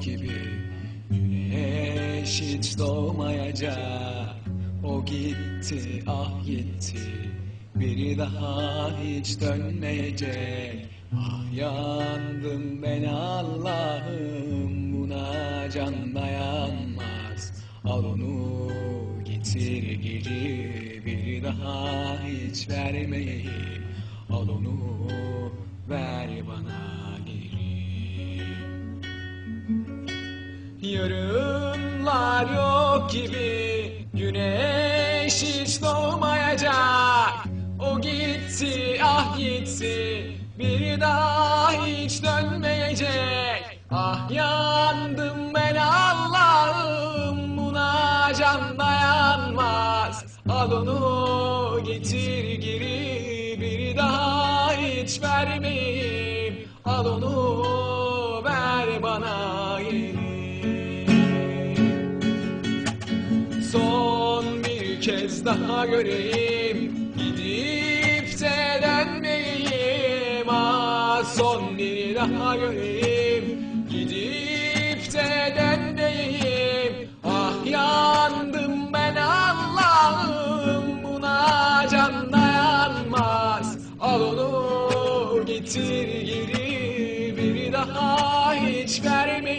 gibi. Hiç doğmayacak. O gitti ah gitti. Biri daha hiç dönmeyecek. Ah yandım ben Allah'ım. Buna can dayanmaz. Al onu getir geri Biri daha hiç vermeyeyim Al onu. Yarınlar yok gibi Güneş hiç doğmayacak. O gitti ah gitti Bir daha hiç dönmeyecek. Ah yandım ben Allah'ım Buna can dayanmaz. Al onu getir geri Bir daha hiç vermeyeyim. Al onu Son bir kez daha göreyim. Gidip de dönmeyeyim Ah son bir daha göreyim. Gidip de dönmeyeyim Ah yandım ben Allah'ım. Buna can dayanmaz. Al onu getir geri Bir daha hiç vermeyeyim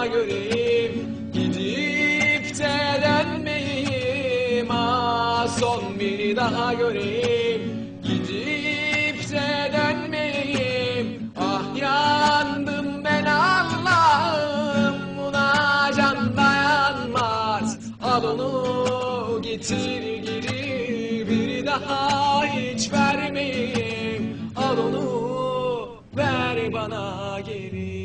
daha göreyim Gidip de dönmeyeyim Ah son bir daha göreyim Gidip de dönmeyeyim Ah yandım ben Allah'ım Buna can dayanmaz. Al onu getir geri Bir daha hiç vermeyeyim. Al onu ver bana geri